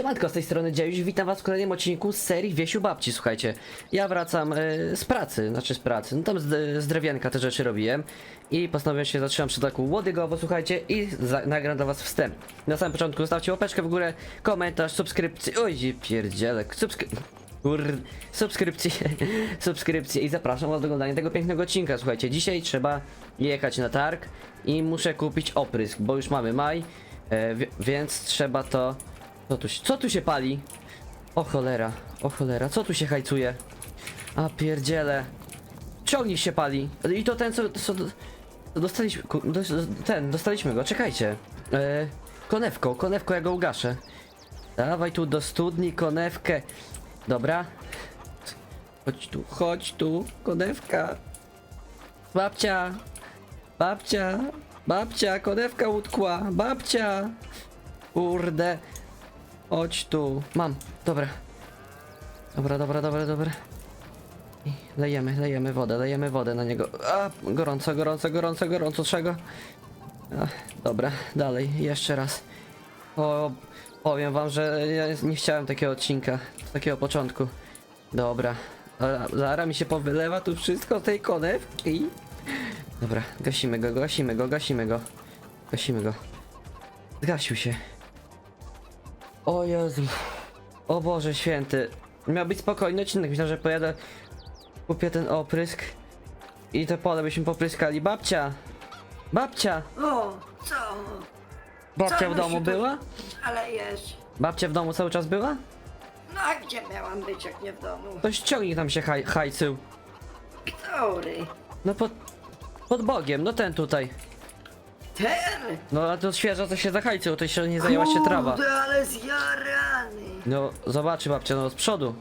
Siemanko, z tej strony Dziejuś, witam was w kolejnym odcinku z serii Wiesiu Babci, słuchajcie. Ja wracam e, z pracy, znaczy z pracy, no tam z, z te rzeczy robiłem i postanowiłem się zatrzymam przy taku łodygowo, słuchajcie, i za, nagram was wstęp. Na samym początku zostawcie łapeczkę w górę, komentarz, subskrypcję, oj pierdziele, subskry... Kur... subskrypcję, subskrypcję i zapraszam was do oglądania tego pięknego odcinka, słuchajcie, dzisiaj trzeba jechać na targ i muszę kupić oprysk, bo już mamy maj, wi- więc trzeba to... Co tu, się- co tu się pali? O cholera, o cholera, co tu się hajcuje? A pierdziele. Ciągnik się pali. I to ten, co, co dostaliśmy, ten, dostaliśmy go, czekajcie. E, konewko, konewko, ja go ugaszę. Dawaj tu do studni konewkę. Dobra. Chodź tu, chodź tu, konewka. Babcia, babcia, babcia, konewka utkła, babcia. Kurde. Chodź tu. Mam. Dobra. Dobra, dobra, dobra, dobra. I lejemy, lejemy wodę, lejemy wodę na niego. A, gorąco, gorąco, gorąco, gorąco, czego? Ach, dobra, dalej, jeszcze raz. O, powiem wam, że ja nie chciałem takiego odcinka, z takiego początku. Dobra. Zara mi się powylewa tu wszystko z tej konewki. Dobra, gasimy go, gasimy go, gasimy go. Gasimy go. Zgasił się. O Jezu. O Boże święty. Miał być spokojny odcinek. Myślałem, że pojadę. Kupię ten oprysk. I te pole byśmy popryskali. Babcia! Babcia! O, co? Babcia Co w domu się tu- była? Ale jest. Babcia w domu cały czas była? No a gdzie miałam być, jak nie w domu? To ściągnik tam się haj, hajcył. Który? No pod... Pod Bogiem, no ten tutaj. Ten? No a to świeżo to się zahajcył, to się nie zajęła się trawa. Kurde, ale zjarany. No zobaczy babcia, no z przodu.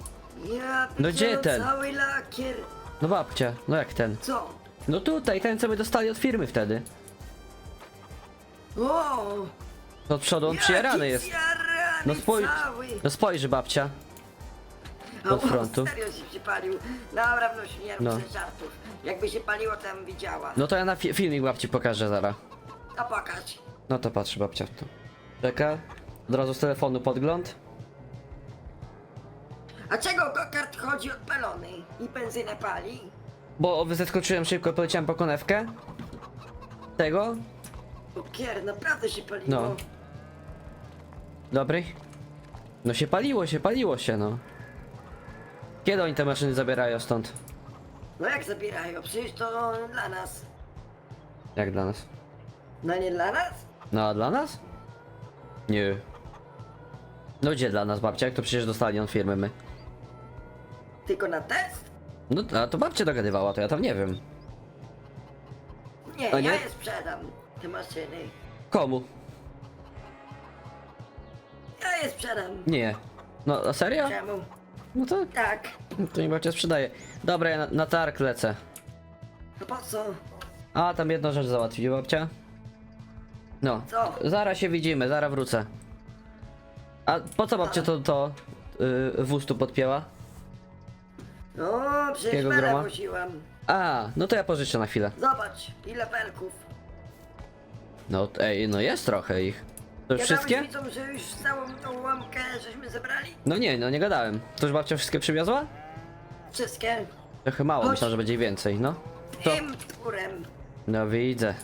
Ja No gdzie pierdzielę, ten? Cały lakier. No babcia, no jak ten? Co? No tutaj, ten co my dostali od firmy wtedy. O! To od przodu on jaki przyjarany jest. Zjarany No spój- cały. No spojrzy babcia. O, od frontu. Serio się przypalił. Dobra, wnoś nie rób No. no. żartów. Jakby się paliło, tam widziała. No to ja na fi filmik babci pokażę zaraz. A pokaż. No to patrzy babcia w to. Czeka. Od razu z telefonu podgląd. A czego kokard chodzi odpalony i benzynę pali? Bo zeskoczyłem szybko, poleciałem po konewkę. Tego. O kier, naprawdę się paliło. No. Dobry. No się paliło się, paliło się no. Kiedy oni te maszyny zabierają stąd? No jak zabierają? Przecież to dla nas. Jak dla nas? No nie dla nas? No a dla nas? Nie. No gdzie dla nas babcia? Jak to przecież dostali od firmy my? Tylko na test? No a to babcia dogadywała, to ja tam nie wiem. Nie, A nie? ja je sprzedam, te maszyny. Komu? Ja je sprzedam. Nie. No a serio? Czemu? No to, Tak. to nie babcia sprzedaje. Dobra, ja na, na targ lecę. No po co? A, tam jedną rzecz załatwi, babcia. No. Co? Zaraz się widzimy, zaraz wrócę. A po co babcia to, to yy, wóz tu podpięła? No, przecież Jakiego groma? A, no to ja pożyczę na chwilę. Zobacz, ile belków. No, ej, no jest trochę ich. To już wszystkie? Widzom, że już całą tą łamkę żeśmy zebrali? No nie, no nie gadałem. To już babcia wszystkie przywiozła? Wszystkie. Trochę mało, Chodź. myślałem, że będzie więcej, no. To. Tym turem. No widzę.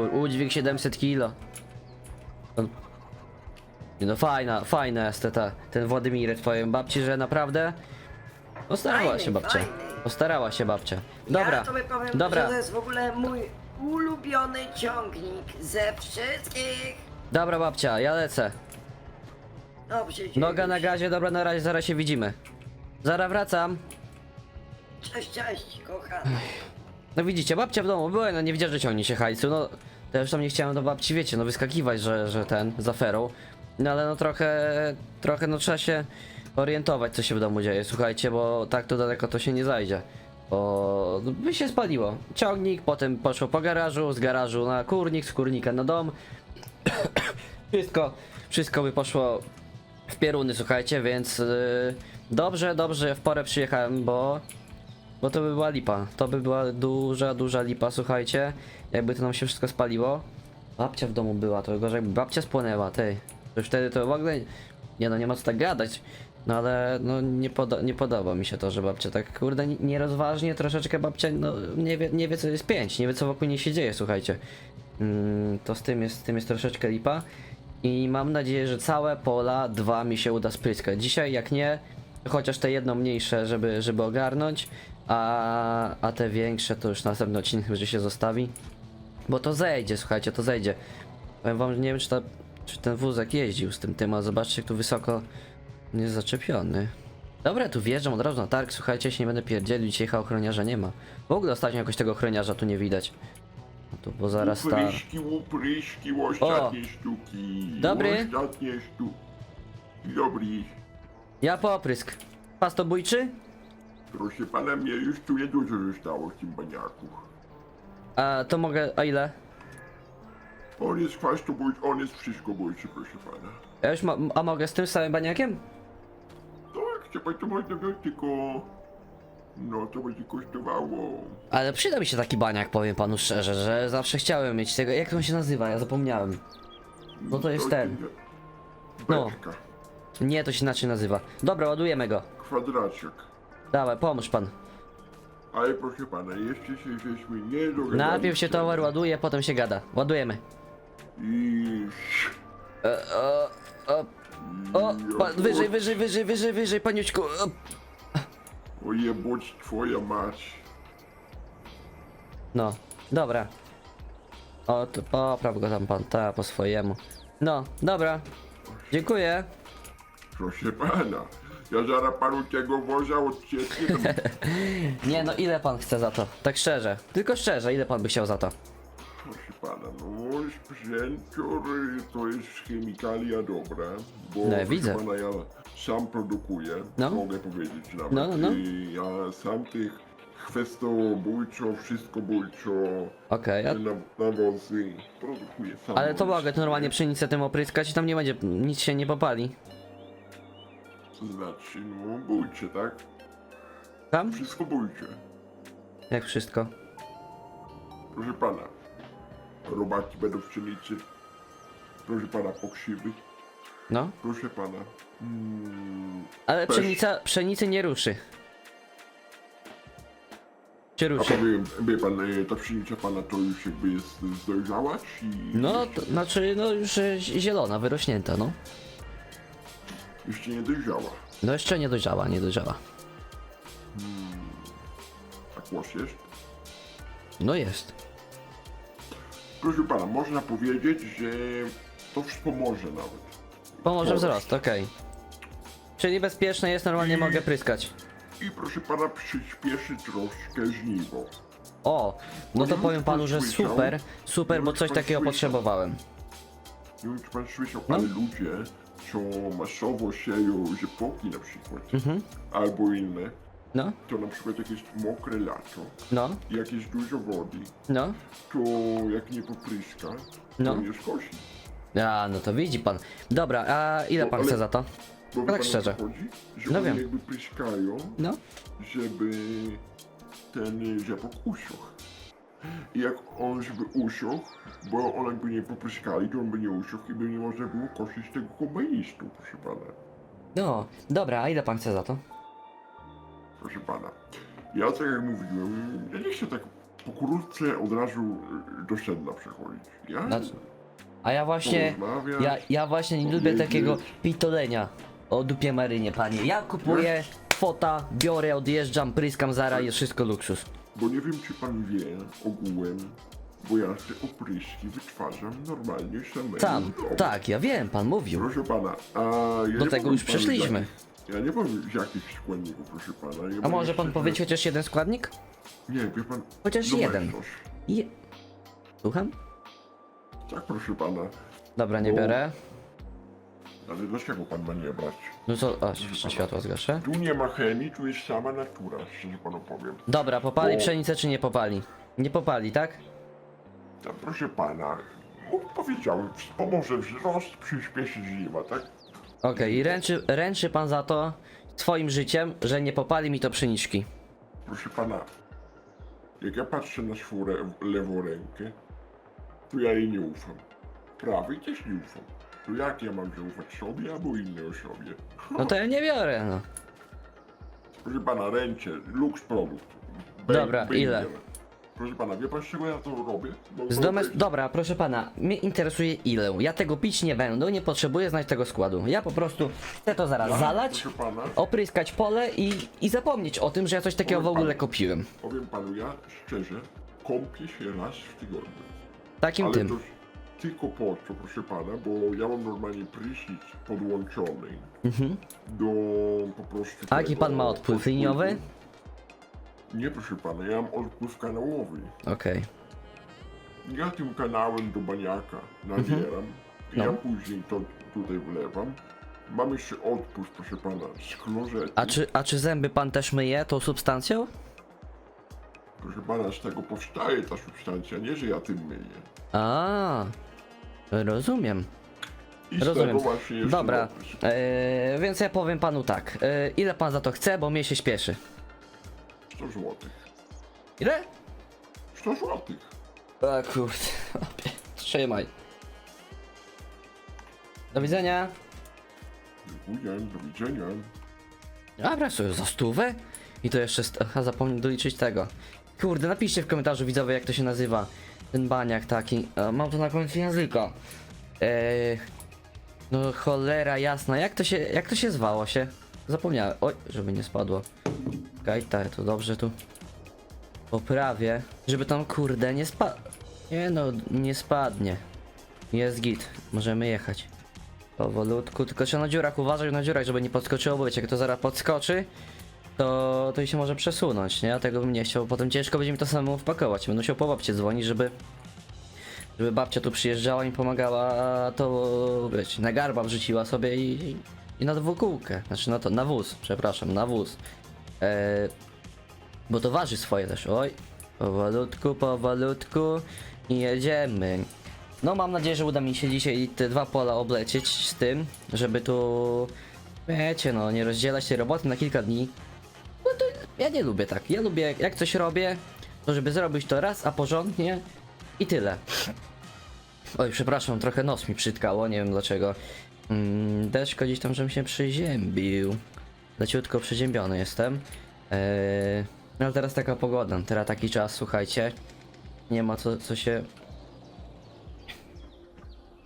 Udźwig 700 kilo. No fajna, fajna jest ta, ten Władimirek, powiem babci, że naprawdę postarała się babcia. Postarała się babcia. Dobra, Ja tobie powiem, dobra, że to jest w ogóle mój ulubiony ciągnik ze wszystkich. dobra babcia, ja lecę. Dobrze, Noga na gazie, dobra, na razie, zaraz się widzimy. Zaraz wracam. Cześć, cześć, kochany. No widzicie, babcia w domu była, no nie widziała, że ciągnie się hajcu, no też tam nie chciałem do babci, wiecie, no wyskakiwać, że, że ten, za ferą. No ale no trochę, trochę no trzeba się orientować, co się w domu dzieje, słuchajcie, bo tak to daleko to się nie zajdzie. Bo no, by się spaliło. Ciągnik, potem poszło po garażu, z garażu na kurnik, z kurnika na dom. wszystko, wszystko by poszło w pieruny, słuchajcie, więc yy, dobrze, dobrze w porę przyjechałem, bo bo to by była lipa. To by była duża, duża lipa, słuchajcie. Jakby to nam się wszystko spaliło. Babcia w domu była, to gorzej jakby babcia spłonęła, tej. To już wtedy to w ogóle Nie no, nie ma co tak gadać. No ale no nie, poda nie podoba mi się to, że babcia tak kurde ni- nierozważnie troszeczkę babcia no nie wie, nie wie co jest pięć, nie wie co wokół niej się dzieje, słuchajcie. Mm, to z tym jest, z tym jest troszeczkę lipa. I mam nadzieję, że całe pola dwa mi się uda spryskać. Dzisiaj jak nie, chociaż te jedno mniejsze, żeby, żeby ogarnąć, a, a te większe to już następny odcinek będzie się zostawi. Bo to zejdzie, słuchajcie, to zejdzie. Powiem wam, nie wiem czy, ta, czy ten wózek jeździł z tym tym, a zobaczcie jak tu wysoko jest zaczepiony. Dobra, tu wjeżdżam od razu na targ, słuchajcie, się nie będę pierdzielił, dzisiaj chyba ochroniarza nie ma. W ogóle ostatnio jakoś tego ochroniarza tu nie widać. No tu, bo zaraz ta... Upryśki, upryśki, ostatnie sztuki. Dobry. Ostatnie sztuki. Dobry. Ja po oprysk. Pastobójczy? Proszę pana, mnie już tu niedużo zostało w tym baniaku. A to mogę, a ile? On jest chwastobójczy, on jest wszystko bójczy, proszę pana. Ja już a mogę z tym samym baniakiem? Tak, pan to można wziąć, tylko... No, to będzie kosztowało... Ale przyda mi się taki baniak, powiem panu szczerze, że zawsze chciałem mieć tego. Jak on się nazywa? Ja zapomniałem. No to jest ten. No. Beczka. Nie, to się inaczej nazywa. Dobra, ładujemy go. Kwadraciak. Dawaj, pomóż pan. Ale proszę pana, jeszcze się żeśmy nie dogadali. Najpierw się towar ładuje, potem się gada. Ładujemy. I... E, o, o, o, pa, wyżej, wyżej, wyżej, wyżej, wyżej, paniuczku. O, Oje, bądź twoja mać. No, dobra. O, to popraw go tam pan, ta, po swojemu. No, dobra. Dziękuję. Proszę pana, ja zaraz panu tego woza odcieknę. Nie no, ile pan chce za to? Tak szczerze. Tylko szczerze, ile pan by chciał za to? Proszę pana, no sprzęcior to jest chemikalia dobra, bo No, proszę widzę. pana ja sam produkuję, No. mogę powiedzieć nawet. No, no, no. I ja sam tych chwestobójczo, wszystkobójczo, Okej, a- na, nawozy produkuję sam. ale to mogę tu normalnie pszenicę tym opryskać i tam nie będzie, nic się nie popali. To znaczy, no bójcie, tak? Tam? Wszystko bójcie. Jak wszystko. Proszę pana, robaki będą w pszenicy. Proszę pana, pokrzywy. No. Proszę pana. Mm, Ale pszenica, pszenicy nie ruszy. Czy a ruszy? powiem, wie pan, e, ta pszenica pana to już jakby jest zdojrzała, czy No, to znaczy, no już e, zielona, wyrośnięta, no. Jeszcze nie dojrzała? No jeszcze nie dojrzała, nie dojrzała. A kłos jest? No jest. Proszę pana, można powiedzieć, że to wspomoże nawet. Pomoże wzrost, okej. Czyli bezpieczne jest, normalnie mogę pryskać. I proszę pana, przyspieszy troszkę żniwo. O, no to powiem panu, pan że super, super, bo coś takiego potrzebowałem. Nie wiem, czy pan słyszał, No. ale ludzie, co masowo sieją rzepoki na przykład, Mhm. albo inne, No, to na przykład jak jest mokre lato, no, jak jest dużo wody, no. to jak nie popryska, to No. nie skosi. A, no to widzi pan. Dobra, a ile No, pan ale- chce za to? Bo wie tak pan, o co szczerze. chodzi? Że No one wiem. jakby pryskają, No. żeby ten rzepok usiął. I jak on żeby usiął, bo one by nie popryskali, to on by nie usiął i by nie można było kosić tego kombajnistu, proszę pana. No, dobra, a ile pan chce za to? Proszę pana. Ja tak jak mówiłem, ja nie chcę tak pokrótce od razu do sedna przechodzić. Ja Znaczy- A ja właśnie, porozmawiać, ja, ja właśnie nie lubię powiedzieć. takiego pitolenia o dupie marynie, panie. Ja kupuję, fota, biorę, odjeżdżam, pryskam zara jest wszystko luksus. Bo nie wiem, czy pan wie ogółem, bo ja te opryski wytwarzam normalnie samemu. W domu. tak, ja wiem, pan mówił. Proszę pana, a ja Do nie tego powiem już panu, przeszliśmy. jakich- Ja nie powiem z jakich składników, proszę pana. Ja A może pan powiedzieć chociaż jeden składnik? Nie, wie pan. Chociaż jeden. domestos. Je... Słucham? Tak, proszę pana. Dobra, nie Bo- biorę. Ale dlaczego pan ma nie brać? No co, o, jeszcze światło zgaszę. Tu nie ma chemii, tu jest sama natura, szczerze panu powiem. Dobra, popali Bo- pszenicę czy nie popali? Nie popali, tak? Tak, proszę pana, powiedziałem, pomoże wzrost, przyspieszy żniwa, tak? Okej, i ręczy, ręczy pan za to swoim życiem, że nie popali mi to pszeniczki. Proszę pana, jak ja patrzę na swoją re- lewą rękę, to ja jej nie ufam. Prawej też nie ufam. To jak ja mam zaufać sobie albo innej osobie? No to ja nie biorę, no. Proszę pana, ręcie, Lux produkt. Dobra, ile? Banger. Proszę pana, wie pan z czego ja to robię? Z domes... Dobra, proszę pana, mnie interesuje ile. Ja tego pić nie będę, nie potrzebuję znać tego składu. Ja po prostu chcę to zaraz zalać, Proszę pana, opryskać pole i, i zapomnieć o tym, że ja coś takiego w ogóle kupiłem. powiem panu, ja szczerze kąpię się raz w tygodniu. Takim Ale tym. to tylko po to, proszę pana, bo ja mam normalnie prysznic podłączony do po prostu... Mhm. A jaki tego pan ma odpływ odpływu. liniowy? Nie, proszę pana, ja mam odpływ kanałowy. Okej. Ja tym kanałem do baniaka nabieram, No. ja później to tutaj wlewam. Mam jeszcze odpływ, proszę pana, z. A czy, a czy zęby pan też myje tą substancją? Proszę pana, z tego powstaje ta substancja, nie że ja tym myję. A, rozumiem. I z Rozumiem. tego właśnie jeszcze Dobra, e, więc ja powiem panu tak. E, ile pan za to chce, bo mnie się śpieszy. 100 złotych. Ile? 100 złotych. A kurde, trzymaj. Do widzenia. Dziękuję, do widzenia. Dobra, co za stówę? I to jeszcze, st- aha, zapomnę doliczyć tego. Kurde, napiszcie w komentarzu widzowie, jak to się nazywa. Ten baniak taki. E, mam to na końcu języka. Eee, no cholera jasna, jak to się, jak to się zwało się? Zapomniałem. Oj, żeby nie spadło. Tak, to dobrze tu. Poprawię, żeby tam kurde nie spadł. Nie no, nie spadnie. Jest git, możemy jechać. Powolutku, tylko trzeba na dziurach uważać na dziurach, żeby nie podskoczyło, bo wiecie, jak to zaraz podskoczy, to, to się może przesunąć, nie? Ja tego bym nie chciał, potem ciężko będzie mi to samemu wpakować. Będę musiał po babcie dzwonić, żeby żeby babcia tu przyjeżdżała i pomagała, a to wiecie, na garba wrzuciła sobie i, i na dwukółkę, znaczy na to, na wóz, przepraszam, na wóz. E, bo to waży swoje też, oj, powolutku, powolutku i jedziemy. No mam nadzieję, że uda mi się dzisiaj te dwa pola oblecieć z tym, żeby tu, wiecie no, nie rozdzielać tej roboty na kilka dni. Ja nie lubię tak, ja lubię jak coś robię, to żeby zrobić to raz, a porządnie i tyle. Oj, przepraszam, trochę nos mi przytkało, nie wiem dlaczego. Mm, deszko gdzieś tam, żebym się przyziębił. Leciutko przyziębiony jestem. Eee, no ale teraz taka pogoda, teraz taki czas, słuchajcie. Nie ma co, co się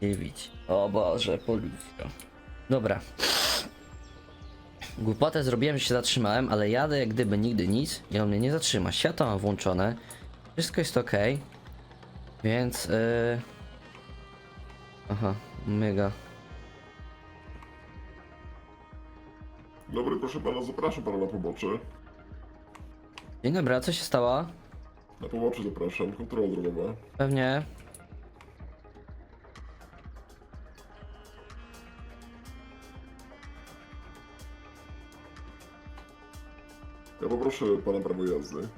dziwić. O Boże, policja. Dobra. Głupotę zrobiłem, że się zatrzymałem, ale jadę jak gdyby nigdy nic i on mnie nie zatrzyma. Światło mam włączone. Wszystko jest ok. Więc yy... Aha, mega. Dobry, proszę pana, zapraszam pana na pobocze. Dzień dobry, a co się stało? Na pobocze zapraszam, kontrola drogowa. Pewnie. Ja poproszę pana prawo jazdy.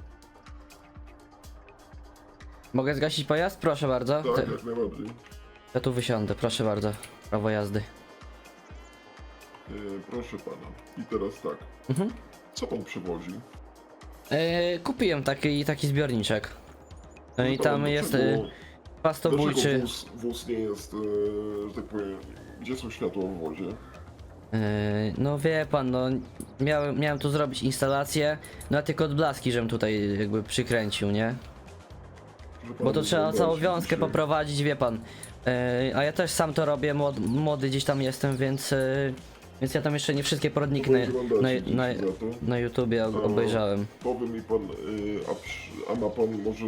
Mogę zgasić pojazd? Proszę bardzo. Tak, jak najbardziej. Ja tu wysiądę, proszę bardzo. Prawo jazdy. E, proszę pana. I teraz tak. Mhm. Co pan przewozi? Yy, kupiłem taki, taki zbiorniczek. No i to tam jest pastobójczy. Dlaczego wóz, wóz nie jest, e, że tak powiem, gdzie są światła w wozie? Yy, no wie pan, no miałem, miałem tu zrobić instalację, no a tylko odblaski, żebym tutaj jakby przykręcił, nie? Pana, Bo to trzeba całą wiązkę poprowadzić, wie pan. Yy, a ja też sam to robię, młod, młody gdzieś tam jestem, więc, yy, więc ja tam jeszcze nie wszystkie poradniki na, na, na, na YouTubie ob- obejrzałem. Powie mi pan, y, a, przy- a ma pan może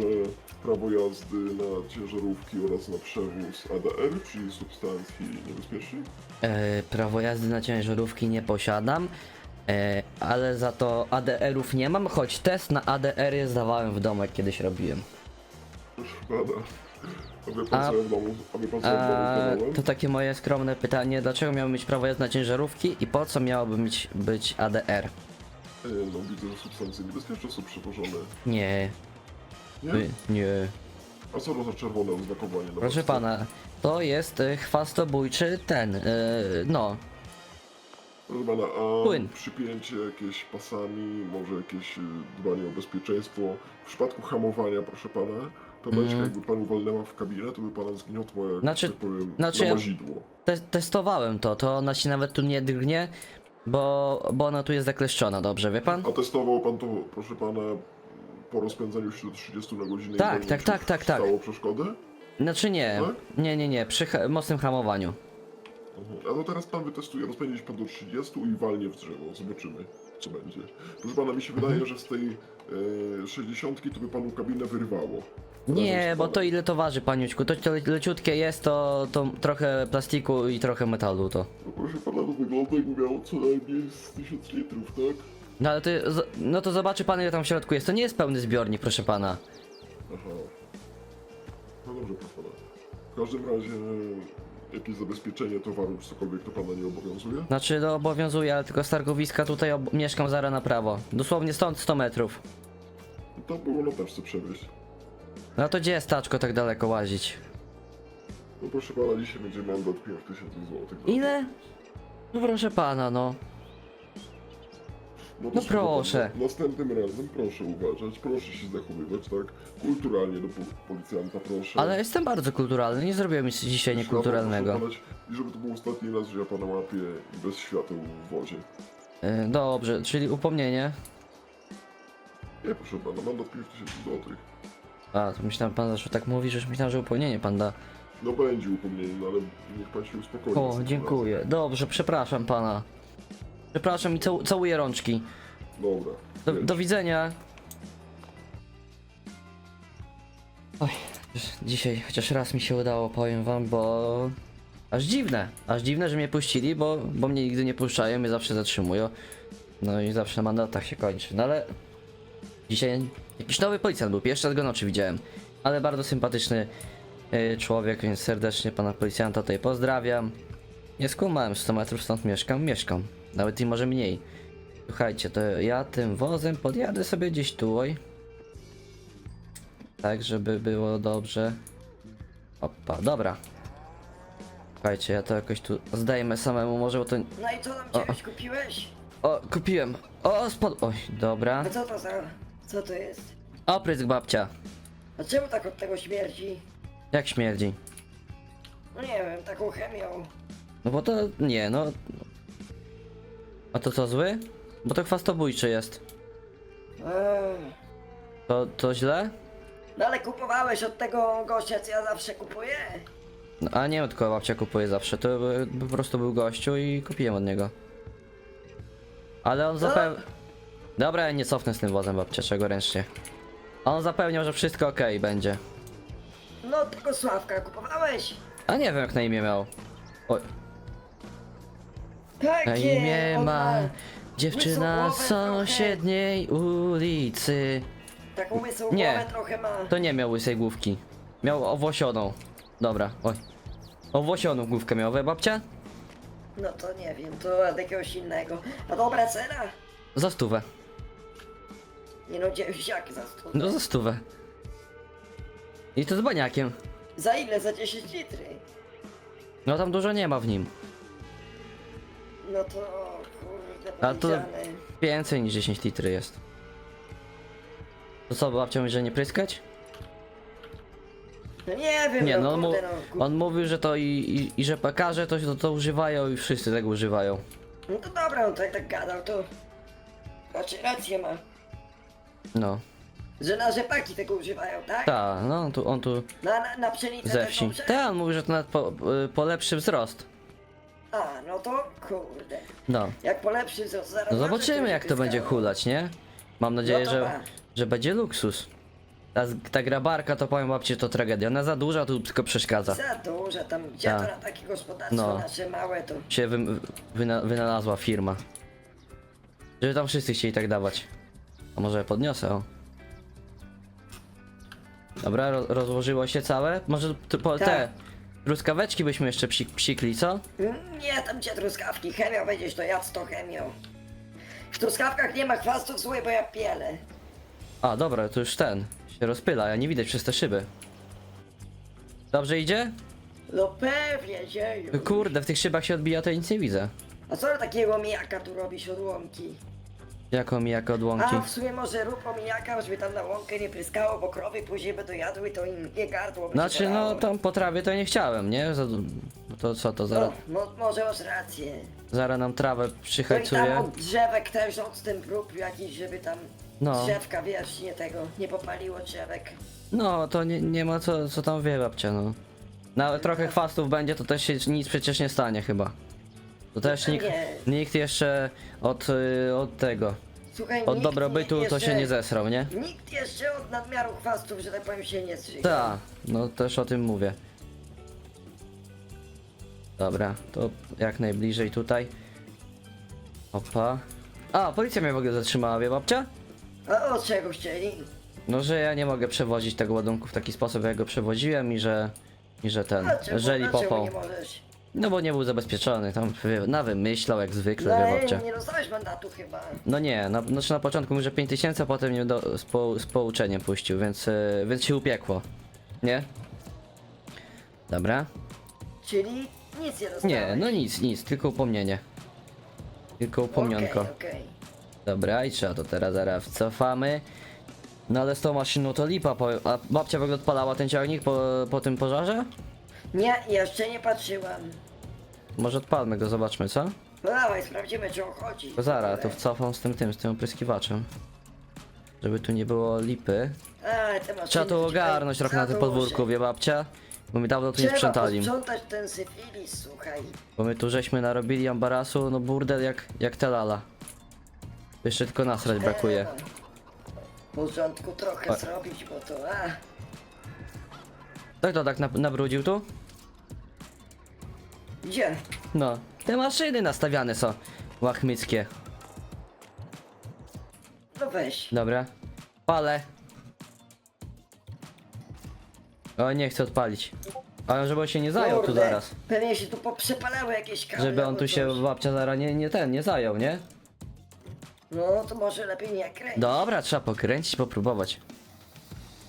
prawo jazdy na ciężarówki oraz na przewóz ADR, czyli substancji niebezpiecznych? E, prawo jazdy na ciężarówki nie posiadam, e, ale za to ADR-ów nie mam, choć test na ADR-y zdawałem w domu, jak kiedyś robiłem. Proszę pana. A pan w domu, a pan w domu to takie moje skromne pytanie, dlaczego miał mieć prawo jazdy na ciężarówki i po co miałoby mieć być ADR? E, No widzę, że substancje niebezpieczne są przewożone. Nie, Nie? y, nie. A co to za czerwone oznakowanie na Proszę pana, to jest y, chwastobójczy ten, y, no, Proszę pana, a Płyn. przypięcie jakieś pasami, może jakieś y, dbanie o bezpieczeństwo. W przypadku hamowania, proszę pana, Ta beczka jakby panu walnęła w kabinę, to by pana zgniotła, jak Znaczy- tak powiem, znaczy na ja- mazidło. Te testowałem to, to ona się nawet tu nie drgnie, bo, bo ona tu jest zakleszczona, dobrze, wie pan? A testował pan to, proszę pana, po rozpędzaniu się do 30 na godzinę? i Tak, wolniej tak, się tak, tak, tak. Stało przeszkodę? Znaczy nie, Tak? nie, nie, nie, przy ha- mocnym hamowaniu. Mhm. A to teraz pan wytestuje, rozpędzić pan do 30 i walnie w drzewo. Zobaczymy, co będzie. Proszę pana, mi się Mhm. wydaje, że z tej e, 60 to by panu kabinę wyrwało. Nie, bo to ile to waży, paniućku? To, to leciutkie jest, to, to trochę plastiku i trochę metalu to. No proszę pana, to wygląda jakby miało co najmniej z 1000 litrów, tak? No ale ty, z- no to zobaczy pan ile tam w środku jest. To nie jest pełny zbiornik, proszę pana. Aha. No dobrze, proszę pana. W każdym razie jakieś zabezpieczenie towaru czy cokolwiek to pana nie obowiązuje? Znaczy, no obowiązuje, ale tylko z targowiska tutaj ob- mieszkam zaraz na prawo. Dosłownie stąd 100 metrów. To było na przewieźć. No to gdzie jest taczko tak daleko łazić? No proszę pana, dzisiaj będzie mandat 5000 zł. Ile? No proszę pana, no. No, No proszę. na- Następnym razem proszę uważać, proszę się zachowywać, tak? Kulturalnie do po- policjanta, proszę. Ale jestem bardzo kulturalny, nie zrobiłem nic dzisiaj Proszę niekulturalnego. pana, I żeby to był ostatni raz, że ja pana łapię i bez świateł w wozie. Y, Dobrze, czyli upomnienie. Nie, proszę pana, mandat 5000 zł. A, to myślałem, pan zawsze tak mówi, że już myślałem, że upomnienie pan da. No będzie upomnienie, no ale niech pan się uspokoi. O, dziękuję. Dobrze, przepraszam pana. Przepraszam i cał całuję rączki. Dobra. Do, jedź. do widzenia. Oj, dzisiaj chociaż raz mi się udało, powiem wam, bo... Aż dziwne, aż dziwne, że mnie puścili, bo, bo mnie nigdy nie puszczają, mnie zawsze zatrzymują. No i zawsze na mandatach się kończy, no ale... Dzisiaj jakiś nowy policjant był, pierwszy raz go noczy widziałem. Ale bardzo sympatyczny y, człowiek, więc serdecznie pana policjanta tutaj pozdrawiam. Nie skumałem, 100 metrów stąd mieszkam, mieszkam. Nawet i może mniej. Słuchajcie, to ja tym wozem podjadę sobie gdzieś tu, oj. Tak, żeby było dobrze. Opa, dobra. Słuchajcie, ja to jakoś tu zdejmę samemu, może bo to... No i co tam czegoś kupiłeś? O, kupiłem. O, spod... Oj, dobra. A co to za... co to jest? Oprysk babcia. A czemu tak od tego śmierdzi? Jak śmierdzi? No nie wiem, taką chemią. No bo to... nie, no... A to co, zły? Bo to chwastobójczy jest. Eee. To, to źle? No ale kupowałeś od tego gościa, co ja zawsze kupuję? No, a nie, tylko babcia kupuje zawsze. To by- po prostu był gościu i kupiłem od niego. Ale on zapewne. Dobra, ja nie cofnę z tym wozem babcia, czego ręcznie. On zapewniał, że wszystko ok będzie. No tego Sławka kupowałeś? A nie wiem jak na imię miał. Oj, Takie, na imię ma dziewczyna z sąsiedniej ulicy. Taką łysą Nie. głowę trochę ma. To nie miał łysej główki. Miał owłosioną. Dobra, oj. Owłosioną główkę miał, we babcia? No to nie wiem, to od jakiegoś innego. A dobra cena? Za stówę. Nie no, gdzie jak za stówę? No za stówę. I to z baniakiem. Za ile? Za 10 litry? No tam dużo nie ma w nim. No to kurde, A to powiedziane. więcej niż 10 litry jest. To co, babcia mówi, że nie pryskać? No nie wiem, Nie, no, no on, mu, kurde, no, on mówił, że to i, i, i że pekarze to, to, to używają i wszyscy tego używają. no to dobra, on tak, tak gadał, to... Znaczy rację ma. No. Że na rzepaki tego używają, tak? Ta, no on tu, on tu Na, na, na pszenicę ze wsi. dobrze? Ta, on mówi, że to nawet po, y, po lepszy wzrost. A, no to kurde. No. Jak polepszy, to zaraz... No zobaczymy jak to będzie hulać, nie? Mam nadzieję, No to że, że będzie luksus. Ta, z- ta grabarka to powiem babci, że to tragedia. Ona za duża, tu tylko przeszkadza. Za dużo tam, gdzie Tak. to na takie gospodarstwo No. nasze małe to... się wy, wyna, wynalazła firma. Żeby tam wszyscy chcieli tak dawać. A może podniosę. Dobra, ro, rozłożyło się całe. Może po, Tak. te truskaweczki byśmy jeszcze psik, psikli, co? Mm, Nie, tam gdzie truskawki, chemia będziesz, to jadł z tą chemią. W truskawkach nie ma chwastów złej, bo ja pielę. A, dobra, to już ten. Się rozpyla, ja nie widać przez te szyby. Dobrze idzie? No pewnie, dzieju. Kurde, w tych szybach się odbija, to nic nie widzę. A co takiego mijaka tu robisz od łąki? Jaką mi jako od łąki? A w sumie może rób omijaka, żeby tam na łąkę nie pryskało, bo krowy później będą jadły, to im nie gardło będzie Znaczy, no bolało. tam po trawie to nie chciałem, nie? Za, no to co, to zaraz, No, mo, może masz rację. zaraz nam trawę No i tam przyhajcuje. od drzewek też odstęp rób jakiś, żeby tam No. drzewka, wiesz, nie tego, nie popaliło drzewek. No, to nie, nie ma co, co tam wie babcia, no. Nawet trochę chwastów będzie, to też się nic przecież nie stanie chyba. To też nikt, Nie. nikt jeszcze od, y, od tego, Słuchaj, od nikt dobrobytu nie, to się jeszcze- nie zesrał, nie? Nikt jeszcze od nadmiaru chwastów, że tak powiem, się nie zżyga. Tak, no też o tym mówię. Dobra, to jak najbliżej tutaj. Opa. A, policja mnie w ogóle zatrzymała, wie babcia? A od czego chcieli? No, że ja nie mogę przewozić tego ładunku w taki sposób, jak go przewoziłem i że... I że ten, Dlaczego, żeli dlaczego popał. nie możesz? No bo nie był zabezpieczony, tam na wymyślał jak No zwykle, ale babcia. nie dostałeś mandatu chyba. No nie, na, znaczy na początku mówił, że 5000, a potem mnie do, z, po, z pouczeniem puścił, więc, e, więc się upiekło. Nie? Dobra. Czyli nic nie dostałeś. Nie, no nic, nic, tylko upomnienie. Tylko upomnionko. Okej, okej. Dobra, i trzeba to teraz zaraz cofamy. No ale z tą maszyną to lipa, a babcia w ogóle odpalała ten ciągnik po, po tym pożarze? Nie, jeszcze nie patrzyłam. Może odpalmy go, zobaczmy, co? No dawaj, sprawdzimy, czy on chodzi. To zaraz, to wcofam z tym tym, z tym opryskiwaczem. Żeby tu nie było lipy. Te maszyny, Trzeba tu to czekaj, ogarnąć trochę na tym podwórku, wie babcia? Bo my dawno tu nie Trzeba sprzątali. posprzątać ten syfilis, słuchaj. Bo my tu żeśmy narobili ambarasu, no burdel jak, jak te lala. Jeszcze tylko nasrać brakuje. E, no. W porządku trochę zrobić, bo to a. Tak to tak nab- nabrudził tu? Gdzie? No. Te maszyny nastawiane są. Łachmyckie. No weź. Dobra. Palę. O, nie chcę odpalić. Ale żeby on się nie zajął tu Kurde, zaraz. Pewnie się tu poprzepalały jakieś kable. Żeby on albo tu się, coś. babcia zaraz nie, nie ten, nie zajął, nie? No to może lepiej nie kręć. Dobra, trzeba pokręcić, popróbować.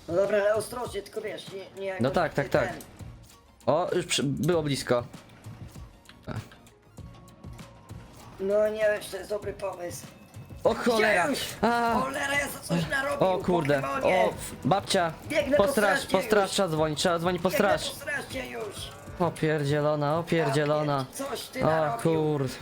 No dobra, ale ostrożnie, tylko wiesz, nie, nie jak No tak, tak, tak. O, już przy, było blisko. No nie wiem, czy to jest dobry pomysł. O cholera! Gdzie już? A, Cholera, ja za coś narobił. o kurde, Pokemonie. o, f- babcia, Biegnę po po straż, po straż trzeba dzwonić, trzeba dzwonić po Biegnę straż. po straż cię już. O pierdzielona, o pierdzielona. Coś ty O narobił. kurde.